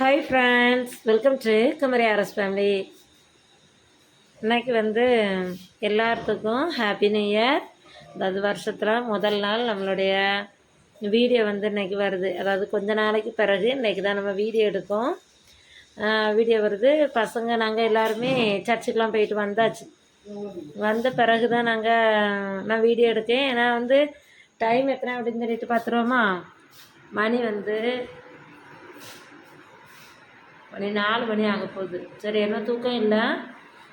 Hi friends welcome to Kumari RS family இன்னைக்கு வந்து எல்லாத்துக்கும் ஹாப்பி நியூ இயர் அதாவது வருஷத்தில் முதல் நாள் நம்மளுடைய வீடியோ வந்து இன்றைக்கி வருது. அதாவது கொஞ்ச நாளைக்கு பிறகு இன்றைக்கி தான் நம்ம வீடியோ எடுக்கோம் வீடியோ வருது. பசங்க நாங்கள் எல்லாருமே சர்ச்சுக்கெலாம் போயிட்டு வந்தாச்சு. வந்த பிறகு தான் நாங்கள் நான் வீடியோ எடுக்கேன் ஏன்னா வந்து டைம் எத்தனை அப்படின்னு சொல்லிட்டு பார்த்துருவோமா மணி வந்து மணி நாலு மணி ஆக போகுது. சரி என்ன தூக்கம் இல்லை?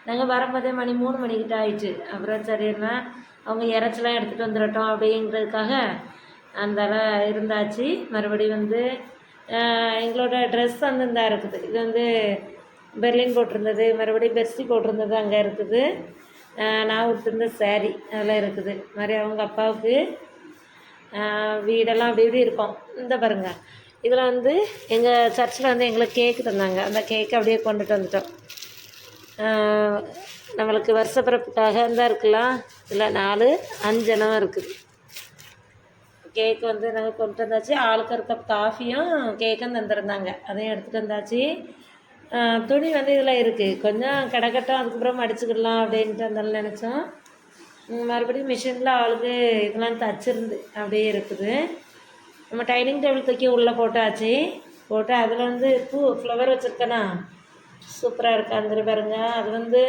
நாங்கள் வரும்போதே மணி மூணு மணிக்கிட்ட ஆயிடுச்சு. அப்புறம் சரி என்ன? அவங்க இறைச்சலாம் எடுத்துகிட்டு வந்துடட்டும் அப்படிங்கிறதுக்காக அந்தால இருந்தாச்சு. மறுபடியும் வந்து எங்களோட ட்ரெஸ் வந்து இந்தா இருக்குது. இது வந்து பெர்லின் போட்டிருந்தது. மறுபடியும் பெர்சி போட்டிருந்தது அங்கே இருக்குது. நான் கொடுத்துருந்த saree அதெல்லாம் இருக்குது. மாதிரி அவங்க அப்பாவுக்கு வீடெல்லாம் அப்படி இப்படி இருக்கும். இந்த பாருங்கள் இதில் வந்து எங்கள் சர்ச்சில் வந்து எங்களுக்கு கேக்கு தந்தாங்க. அந்த கேக்கை அப்படியே கொண்டுட்டு வந்துட்டோம். நம்மளுக்கு வருஷப்பிறப்புக்காக இருந்தால் இருக்கலாம். இதில் நாலு அஞ்சனம் இருக்குது. கேக் வந்து நாங்கள் கொண்டு வந்தாச்சு. ஆளுக்கு ஒரு கப் காஃபியும் கேக்கும் தந்துருந்தாங்க. அதையும் எடுத்துகிட்டு வந்தாச்சு. துணி வந்து இதில் இருக்குது. கொஞ்சம் கிடக்கட்டும் அதுக்கப்புறம் மடிச்சுக்கிடலாம் அப்படின்ட்டு வந்தாலும் நினச்சோம். மறுபடியும் மிஷினில் ஆளுக்கு இதெல்லாம் தச்சிருந்து அப்படியே இருக்குது. நம்ம டைனிங் டேபிள் தூக்கி உள்ளே போட்டாச்சு. போட்டு அதில் வந்து பூ ஃப்ளவர் வச்சுருக்கேனா? சூப்பராக இருக்கா அந்த பாருங்க. அது வந்து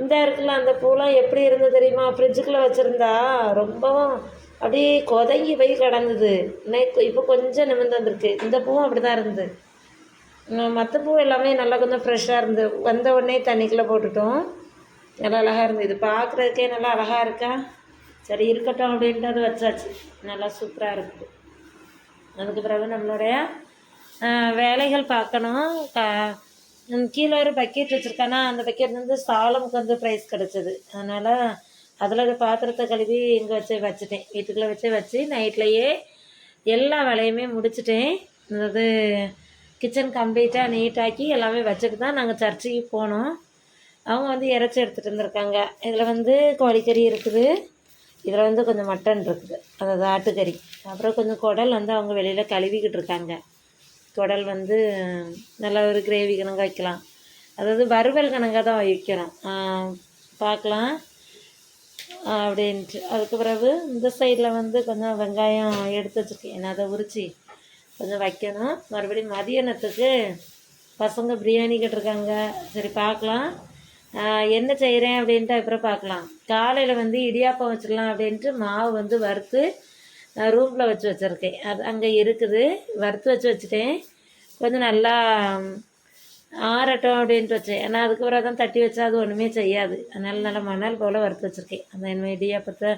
இந்த இருக்குல்ல அந்த பூலாம் எப்படி இருந்தது தெரியுமா? ஃப்ரிட்ஜுக்குள்ளே வச்சுருந்தா ரொம்பவும் அப்படியே கொதங்கி போய் கிடந்தது. இன்னைக்கு இப்போ கொஞ்சம் நிமிர்ந்து வந்திருக்கு. இந்த பூவும் அப்படி தான் இருந்தது மற்ற பூ எல்லாமே நல்லா கொஞ்சம் ஃப்ரெஷ்ஷாக இருந்தது. வந்த உடனே தண்ணிக்குள்ளே போட்டுட்டோம். நல்லா அழகாக இருந்தது. இது பார்க்குறதுக்கே நல்லா அழகாக இருக்கா? சரி இருக்கட்டும் அப்படின்ட்டு அது வச்சாச்சு. நல்லா சூப்பராக இருக்குது அதுக்கு பிறகு நம்மளுடைய வேலைகள் பார்க்கணும். க கீழே ஒரு பக்கெட் வச்சுருக்கேன்னா அந்த பக்கெட் வந்து சாலமுக்கு வந்து ப்ரைஸ் கிடச்சிது. அதனால் அதில் ஒரு பாத்திரத்தை கழுவி இங்கே வச்சு வச்சுட்டேன். வீட்டுக்குள்ளே வச்சு வச்சு நைட்லேயே எல்லா வேலையுமே முடிச்சிட்டேன். அதாவது கிச்சன் கம்ப்ளீட்டாக நீட்டாக்கி எல்லாமே வச்சுட்டு தான் நாங்கள் சர்ச்சுக்கு போனோம். அவங்க வந்து இறைச்சி எடுத்துகிட்டு வந்திருக்காங்க. இதில் வந்து கோழிக்கறி இருக்குது. இதில் வந்து கொஞ்சம் மட்டன் இருக்குது. அதாவது ஆட்டுக்கறி அப்புறம் கொஞ்சம் குடல் வந்து அவங்க வெளியில் கழுவிக்கிட்டு இருக்காங்க. குடல் வந்து நல்ல ஒரு கிரேவி கணக்காக வைக்கலாம். அதாவது வறுவல் கணக்காக தான் வைக்கிறோம். பார்க்கலாம். அப்படின்ட்டு. அதுக்கு பிறகு இந்த சைடில் வந்து கொஞ்சம் வெங்காயம் எடுத்து வச்சுருக்கேன். அதை உரித்து கொஞ்சம் வைக்கணும். மறுபடியும் மதியானத்துக்கு பசங்க பிரியாணி கேட்டிருக்காங்க. சரி பார்க்கலாம். என்ன செய்கிறேன் அப்படின்ட்டு அப்புறம் பார்க்கலாம். காலையில் வந்து இடியாப்பம் வச்சிடலாம் அப்படின்ட்டு மாவு வந்து வறுத்து ரூமில் வச்சு வச்சுருக்கேன். அது அங்கே இருக்குது. வறுத்து வச்சு வச்சுட்டேன். கொஞ்சம் நல்லா ஆறட்டும் அப்படின்ட்டு வச்சேன். ஏன்னா அதுக்கப்புறம் தான் தட்டி வச்சா அது ஒன்றுமே செய்யாது. அதனால் நல்லா மணல் போல் வறுத்து வச்சுருக்கேன். அந்த என்ன இடியாப்பத்தை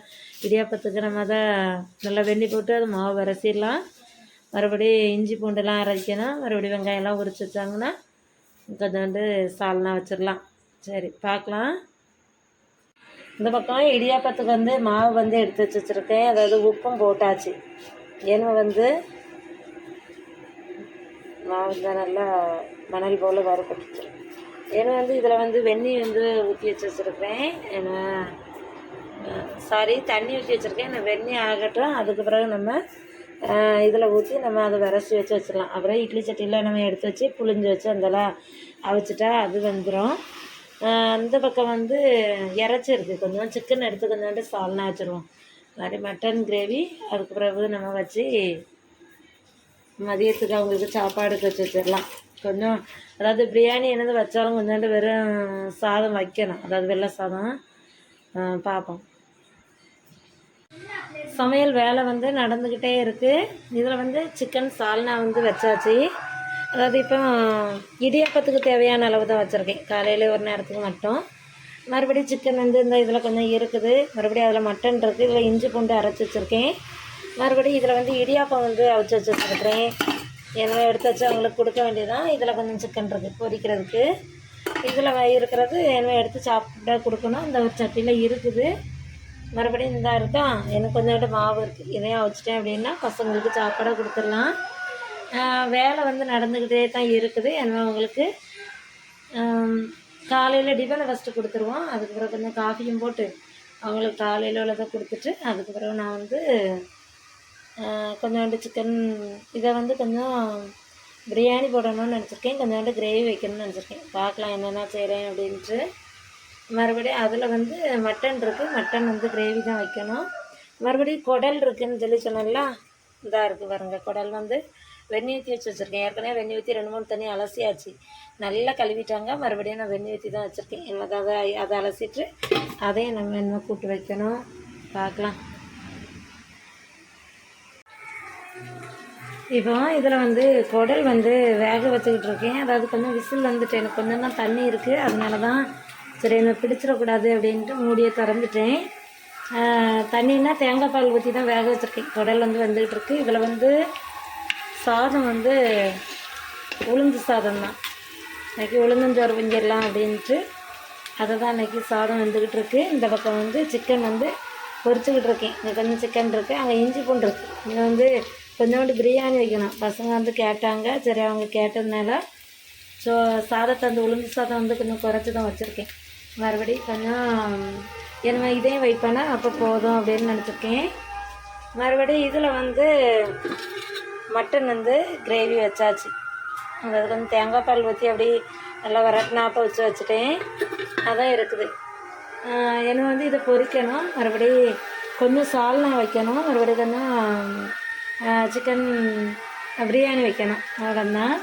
இடியாப்பத்துக்கு நம்ம அதை நல்லா வெண்ணி போட்டு அது மாவு வரைச்சிடலாம் மறுபடி இஞ்சி பூண்டுலாம் அரைக்கணும். மறுபடி வெங்காயம்லாம் உரிச்சு வச்சாங்கன்னா கொஞ்சம் வந்து சால்னா வச்சிடலாம். சரி பார்க்கலாம். இந்த பக்கம் இடியாப்பத்துக்கு வந்து மாவு வந்து எடுத்து வச்சு வச்சுருக்கேன். அதாவது உப்பும் போட்டாச்சு. ஏன்னா வந்து மாவு தான் நல்லா மணல் போல் வறுப்பட்டுச்சு ஏன்னா வந்து இதில் வந்து வெந்நீர் வந்து ஊற்றி வச்சு வச்சுருக்கேன் ஏன்னா சாரி தண்ணி ஊற்றி வச்சுருக்கேன். நான் வெந்நீர் ஆகட்டும் அதுக்கு பிறகு நம்ம இதில் ஊற்றி நம்ம அதை விரசி வச்சு வச்சிடலாம். அப்புறம் இட்லி சட்டியில் நம்ம எடுத்து வச்சு புளிஞ்சு வச்சு அதெல்லாம் அவிச்சிட்டா அது வந்துடும் அந்த பக்கம் வந்து இறைச்சி இருக்குது கொஞ்சம் சிக்கன் எடுத்து கொஞ்சோண்டு சால்னா வச்சுருவோம் மாதிரி மட்டன் கிரேவி அதுக்கு பிறகு நம்ம வச்சு மதியத்துக்கு அவங்களுக்கு சாப்பாடுக்கு வச்சு வச்சிடலாம். கொஞ்சம் அதாவது பிரியாணி என்னது வச்சாலும் கொஞ்சோண்டு வெறும் சாதம் வைக்கணும். அதாவது வெள்ளை சாதம் பார்ப்போம். சமையல் வேலை வந்து நடந்துக்கிட்டே இருக்குது இதில் வந்து சிக்கன் சால்னா வந்து வச்சாச்சு. அதாவது இப்போ இடியாப்பத்துக்கு தேவையான அளவு தான் வச்சுருக்கேன். காலையில் ஒரு நேரத்துக்கு மட்டும். மறுபடியும் சிக்கன் வந்து இந்த இதில் கொஞ்சம் இருக்குது. மறுபடியும் அதில் மட்டன் இருக்குது இதில் இஞ்சி பூண்டு அரைச்சி வச்சுருக்கேன். மறுபடியும் இதில் வந்து இடியாப்பம் வந்து அவிச்சு வச்சு வச்சுருக்கிறேன். என்ன எடுத்து வச்சு அவங்களுக்கு கொடுக்க வேண்டியதான் இதில் கொஞ்சம் சிக்கன் இருக்குது பொரிக்கிறதுக்கு இதில் இருக்கிறது என்ன எடுத்து சாப்பிட கொடுக்கணும். இந்த ஒரு சட்டியில் இருக்குது. மறுபடியும் இந்த இருக்கா எனக்கு கொஞ்சோண்டு மாவு இருக்குது இதையும் வச்சுட்டேன் அப்படின்னா பசங்களுக்கு சாப்பாடாக கொடுத்துடலாம். வேலை வந்து நடந்துக்கிட்டே தான் இருக்குது. ஏன்னா அவங்களுக்கு காலையில் டிபன் ஃபஸ்ட்டு கொடுத்துருவோம். அதுக்கு பிறகு கொஞ்சம் காஃபியும் போட்டு அவங்களுக்கு காலையில் உள்ளதை கொடுத்துட்டு அதுக்கு பிறகு நான் வந்து கொஞ்சோண்டு சிக்கன் இதை வந்து கொஞ்சம் பிரியாணி போடணும்னு நினச்சிருக்கேன். கொஞ்சோண்டு கிரேவி வைக்கணும்னு நினச்சிருக்கேன். பார்க்கலாம் என்னென்ன செய்கிறேன் அப்படின்ட்டு. மறுபடியும் அதில் வந்து மட்டன் இருக்குது மட்டன் வந்து கிரேவி தான் வைக்கணும். மறுபடியும் குடல் இருக்குதுன்னு சொல்லி சொன்னேன்ல இதாக இருக்குது பாருங்கள் குடல் வந்து வெந்நி ஊற்றி வச்சு வச்சுருக்கேன். ஏற்கனவே வெந்நி ஊற்றி ரெண்டு மூணு தண்ணி அலசியாச்சு. நல்லா கழுவிட்டாங்க. மறுபடியும் நான் வெந்நி ஊற்றி தான் வச்சுருக்கேன். எனக்கு அதை அதை அலசிட்டு அதையும் நம்ம என்ன கூட்டு வைக்கணும். பார்க்கலாம். இப்போ இதில் வந்து குடல் வந்து வேக வச்சுக்கிட்டு இருக்கேன். அதாவது கொஞ்சம் விசில் வந்துட்டு எனக்கு கொஞ்சம் தான் தண்ணி இருக்குது அதனால தான் சரி என்னை பிடிச்சிடக்கூடாது அப்படின்ட்டு மூடியை திறந்துட்டேன். தண்ணின்னா தேங்காய் பால் ஊற்றி தான் வேக வச்சுருக்கேன். குடல் வந்து வந்துக்கிட்டு இருக்கு. இதில் வந்து சாதம் வந்து உளுந்து சாதம் தான் இன்றைக்கி உளுந்தஞ்சோறு பிஞ்சிடலாம் அப்படின்ட்டு அதை தான் இன்றைக்கி சாதம் வந்துக்கிட்டு இருக்கு. இந்த பக்கம் வந்து சிக்கன் வந்து பொரிச்சுக்கிட்டு இருக்கேன். இங்கே கொஞ்சம் சிக்கன் இருக்குது அங்கே இஞ்சி பூண்டு இருக்குது இங்கே வந்து கொஞ்சோண்டு பிரியாணி வைக்கணும். பசங்க வந்து கேட்டாங்க. சரி அவங்க கேட்டதுனால ஸோ சாதத்தை அந்த உளுந்து சாதம் வந்து கொஞ்சம் குறைச்சி தான் வச்சுருக்கேன். மறுபடி கொஞ்சம் என்ன இதையும் வைப்பேன்னா அப்போ போதும் அப்படின்னு நினச்சிருக்கேன். மறுபடியும் இதில் வந்து மட்டன் வந்து கிரேவி வச்சாச்சு. அதுக்கு கொஞ்சம் தேங்காய் பால் ஊற்றி அப்படி நல்லா வரட்டினாப்ப வச்சு வச்சுட்டேன். அதான் இருக்குது. எனக்கு வந்து இதை பொரிக்கணும் மறுபடி கொஞ்சம் சால்னா வைக்கணும். மறுபடி கொஞ்சம் சிக்கன் பிரியாணி வைக்கணும். அவ்வளோதான்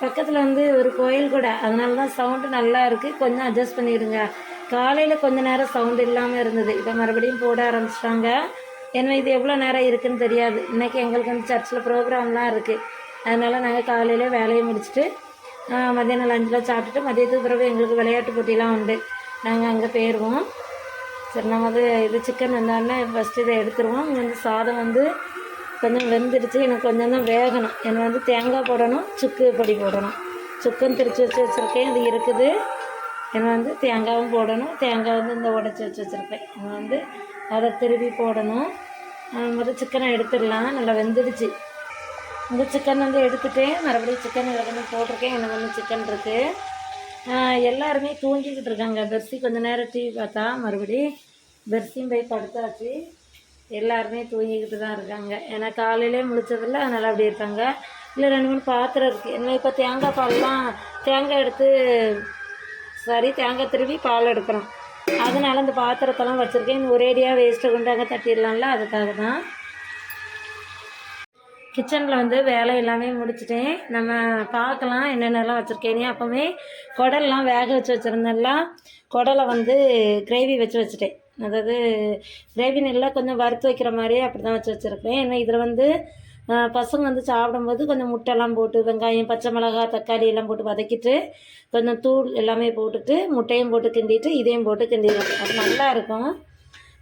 பக்கத்தில் வந்து ஒரு கோயில் கூட. அதனால தான் சவுண்டு நல்லா இருக்குது கொஞ்சம் அட்ஜஸ்ட் பண்ணிடுங்க. காலையில் கொஞ்ச நேரம் சவுண்டு இல்லாமல் இருந்தது. இப்போ மறுபடியும் போட ஆரம்பிச்சிட்டாங்க. ஏன்னா இது எவ்வளோ நேரம் இருக்குன்னு தெரியாது. இன்றைக்கி எங்களுக்கு வந்து சர்ச்சில் ப்ரோக்ராம்லாம் இருக்குது அதனால் நாங்கள் காலையில் வேலையை முடிச்சுட்டு மதியானம் லஞ்செலாம் சாப்பிட்டுட்டு மதியத்துக்கு பிறகு எங்களுக்கு விளையாட்டு போட்டிலாம் உண்டு. நாங்கள் அங்கே போயிடுவோம் சரி நம்ம வந்து இது சிக்கன் வந்தோடனே ஃபஸ்ட்டு இதை எடுத்துருவோம். இங்கே வந்து சாதம் வந்து கொஞ்சம் வெந்துடுச்சு. எனக்கு கொஞ்சம் தான் வேகணும். எனக்கு வந்து தேங்காய் போடணும் சுக்கு பொடி போடணும். சுக்குன்னு திரிச்சு வச்சு வச்சுருக்கேன். இது இருக்குது. எனக்கு வந்து தேங்காயும் போடணும். தேங்காய் வந்து இந்த உடச்சி வச்சு வச்சுருப்பேன். இது வந்து அதை திருப்பி போடணும். முதல் சிக்கனை எடுத்துடலாம். நல்லா வெந்துடுச்சு. இந்த சிக்கன் வந்து எடுத்துகிட்டு மறுபடியும் சிக்கன் இதில் போட்டிருக்கேன். எனக்கு வந்து சிக்கன் இருக்குது எல்லாருமே தூங்கிக்கிட்டு இருக்காங்க. பெர்சி கொஞ்சம் நேரம் டிவி பார்த்தா மறுபடி பெர்சியும் போய் படுத்தாச்சு. எல்லாருமே தூங்கிக்கிட்டு தான் இருக்காங்க. ஏன்னா காலையிலே முழிச்சதில்ல. அதனால் அப்படி இருக்காங்க. இல்லை ரெண்டு மூணு பாத்திரம் இருக்குது என்ன இப்போ தேங்காய் பால்லாம் தேங்காய் எடுத்து சரி தேங்காய் திருவி பால் எடுக்கிறோம். அதனால் இந்த பாத்திரத்தெல்லாம் வச்சுருக்கேன். ஒரேடியாக வேஸ்ட்டை கொண்டாங்க தட்டிடலாம்ல அதுக்காக தான் கிச்சனில் வந்து வேலை எல்லாமே முடிச்சிட்டேன். நம்ம பார்க்கலாம் என்னென்னலாம் வச்சுருக்கேனே அப்போவே குடல்லாம் வேக வச்சு வச்சுருந்தேன்ல குடலை வந்து கிரேவி வச்சு வச்சுட்டேன். அதாவது கிரேவி நல்லா கொஞ்சம் வறுத்து வைக்கிற மாதிரியே அப்படி தான் வச்சு வச்சுருக்கேன் ஏன்னா இதில் வந்து பசங்க வந்து சாப்பிடும்போது கொஞ்சம் முட்டைலாம் போட்டு வெங்காயம் பச்சை மிளகாய் தக்காளி எல்லாம் போட்டு வதக்கிட்டு கொஞ்சம் தூள் எல்லாமே போட்டுட்டு முட்டையும் போட்டு கிண்டிட்டு இதையும் போட்டு கிண்டிடுவோம் அது நல்லா இருக்கும்.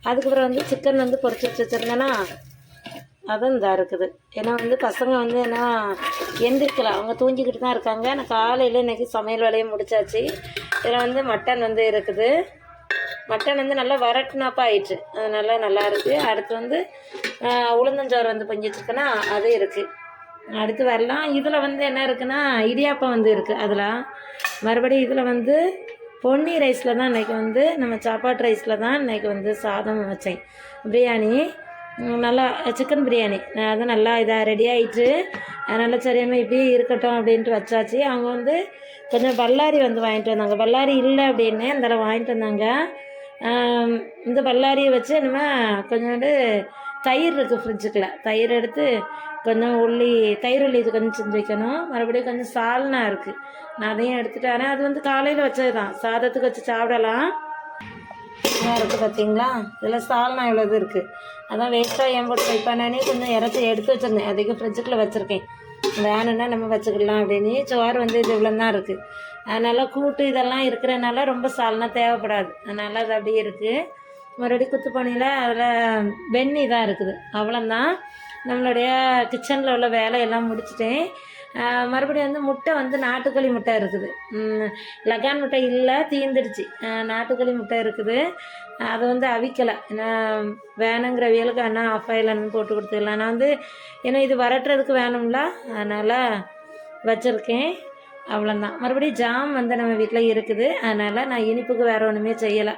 அதுக்கப்புறம் வந்து சிக்கன் வந்து பொறிச்சு வச்சு வச்சுருந்தேன்னா அதுவும் இதாக இருக்குது. ஏன்னா வந்து பசங்க வந்து என்ன எந்திரிக்கல. அவங்க தூங்கிக்கிட்டு தான் இருக்காங்க. நான் காலையில் இன்றைக்கி சமையல் வேலையை முடிச்சாச்சு. இதில் வந்து மட்டன் வந்து இருக்குது. மட்டன் வந்து நல்லா வரட்டுனாப்பா ஆயிடுச்சு அது நல்லா நல்லா இருக்குது அடுத்து வந்து உளுந்தஞ்சோறு வந்து பொங்கி வச்சுருக்கேன்னா அது இருக்குது அடுத்து வரலாம். இதில் வந்து என்ன இருக்குன்னா இடியாப்பம் வந்து இருக்குது அதில் மறுபடியும் இதில் வந்து பொன்னி ரைஸில் தான் இன்றைக்கி வந்து நம்ம சாப்பாட்டு ரைஸில் தான் இன்றைக்கி வந்து சாதம் வச்சேன். பிரியாணி நல்லா சிக்கன் பிரியாணி. நான் அது நல்லா இதாக ரெடி ஆகிட்டு அதனால் சரியாமல் இப்படியே இருக்கட்டும் அப்படின்ட்டு வச்சாச்சு. அவங்க வந்து கொஞ்சம் பல்லாரி வந்து வாங்கிட்டு வந்தாங்க. பல்லாரி இல்லை அப்படின்னு அந்த வாங்கிட்டு வந்தாங்க. இந்த பல்லாரியை வச்சு நம்ம கொஞ்சோண்டு தயிர் இருக்குது ஃப்ரிட்ஜுக்குள்ள தயிர் எடுத்து கொஞ்சம் உள்ளி தயிர் உள்ளி இது கொஞ்சம் செஞ்சு வைக்கணும். மறுபடியும் கொஞ்சம் சால்னா இருக்குது நான் அதையும் எடுத்துகிட்டு வரேன். அது வந்து காலையில் வச்சது தான் சாதத்துக்கு வச்சு சாப்பிடலாம். இருக்குது பார்த்தீங்களா இதில் சால்னா இவ்வளோ இது இருக்குது அதான் வேஸ்ட்டாக ஏன் போட்டு வைப்பானே கொஞ்சம் இறச்சி எடுத்து வச்சுருந்தேன். அதுக்கு ஃப்ரிட்ஜுக்குள்ளே வச்சுருக்கேன். வேணும்னா நம்ம வச்சுக்கலாம் அப்படின்னு. சோறு வந்து இது இவ்வளோ தான் இருக்குது அதனால் கூட்டு இதெல்லாம் இருக்கிறனால ரொம்ப சால்னா தேவைப்படாது. அதனால் அது அப்படியே இருக்குது மறுபடியும் குத்துப்பணியில் அதில் வெண்ணி தான் இருக்குது. அவ்வளோந்தான் நம்மளுடைய கிச்சனில் உள்ள வேலையெல்லாம் முடிச்சிட்டேன். மறுபடியும் வந்து முட்டை வந்து நாட்டுக்கோழி முட்டை இருக்குது. லகான் முட்டை இல்லை தீந்துடுச்சு. நாட்டுக்கோழி முட்டை இருக்குது. அது வந்து அவிக்கலை. ஏன்னா வேணுங்கிறவியலுக்கு அண்ணா ஆஃப் ஆயிலன்னு போட்டு கொடுத்துக்கலாம் நான் வந்து ஏன்னா இது வரட்டுறதுக்கு வேணும்ல அதனால் வச்சுருக்கேன். அவ்வளோந்தான் மறுபடியும் ஜாம் வந்து நம்ம வீட்டில் இருக்குது. அதனால் நான் இனிப்புக்கு வேறு ஒன்றுமே செய்யலை.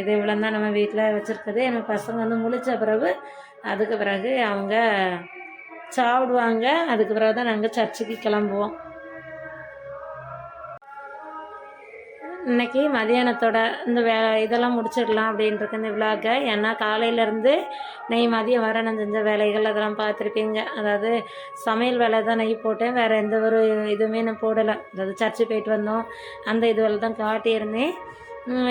இது இவ்வளோந்தான் நம்ம வீட்டில் வச்சுருக்குது எனக்கு பசங்க வந்து முழிச்ச பிறகு அதுக்கு பிறகு அவங்க சாப்பிடுவாங்க. அதுக்கு பிறகு தான் நாங்கள் சர்ச்சுக்கு கிளம்புவோம். இன்னைக்கு மதியானத்தோட இந்த வே இதெல்லாம் முடிச்சிடலாம் அப்படின்ட்டு இந்த விழாக்கை ஏன்னா காலையிலேருந்து நெய் மதியம் வர நான் செஞ்ச வேலைகள் அதெல்லாம் பார்த்துருப்பீங்க. அதாவது சமையல் வேலை தான் நெய் போட்டேன். வேறு எந்த ஒரு இதுவுமே நான் போடலை. அதாவது சர்ச்சு போயிட்டு வந்தோம். அந்த இதுவெல்லாம் தான் காட்டியிருந்தேன்.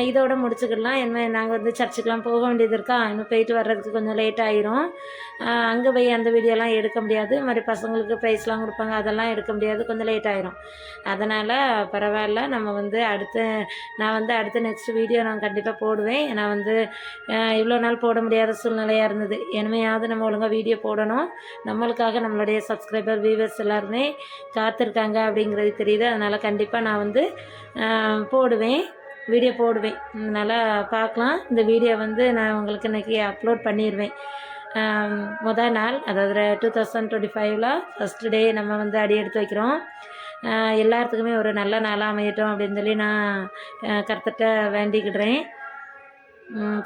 இதோட முடிச்சுக்கலாம். என்ன நாங்கள் வந்து சர்ச்சுக்கெலாம் போக வேண்டியது இருக்கா? இன்னும் போயிட்டு வர்றதுக்கு கொஞ்சம் லேட் ஆயிரும். அங்கே போய் அந்த வீடியோலாம் எடுக்க முடியாது. மாதிரி பசங்களுக்கு ப்ரைஸ்லாம் கொடுப்பாங்க. அதெல்லாம் எடுக்க முடியாது. கொஞ்சம் லேட் ஆயிரும். அதனால் பரவாயில்ல. நம்ம வந்து அடுத்து நான் வந்து அடுத்த நெக்ஸ்ட் வீடியோ நான் கண்டிப்பாக போடுவேன். நான் வந்து இவ்வளோ நாள் போட முடியாத சூழ்நிலையாக இருந்தது. இனிமையாவது நம்ம ஒழுங்காக வீடியோ போடணும். நம்மளுக்காக நம்மளுடைய சப்ஸ்கிரைபர் வியூவர்ஸ் எல்லாருமே காத்திருக்காங்க அப்படிங்கிறது தெரியுது. அதனால் கண்டிப்பாக நான் வந்து போடுவேன். வீடியோ போடுவேன். அதனால் பார்க்கலாம். இந்த வீடியோ வந்து நான் உங்களுக்கு இன்றைக்கி அப்லோட் பண்ணிடுவேன் ஆம், முத நாள் அதாவது டூ தௌசண்ட் டுவெண்ட்டி ஃபைவ்ல ஃபஸ்ட் டே நம்ம வந்து அடி எடுத்து வைக்கிறோம். எல்லாத்துக்குமே ஒரு நல்ல நாளாக அமையட்டும் அப்படின்னு சொல்லி நான் கருத்துட்ட வேண்டிக்கிடுறேன்.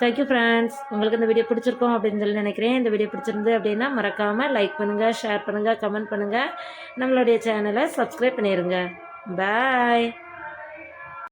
தேங்க்யூ ஃப்ரெண்ட்ஸ் உங்களுக்கு இந்த வீடியோ பிடிச்சிருக்கோம் அப்படின்னு சொல்லி நினைக்கிறேன். இந்த வீடியோ பிடிச்சிருந்து அப்படின்னா மறக்காமல் லைக் பண்ணுங்கள் ஷேர் பண்ணுங்கள் கமெண்ட் பண்ணுங்கள் நம்மளுடைய சேனலை சப்ஸ்கிரைப் பண்ணிடுங்க பாய்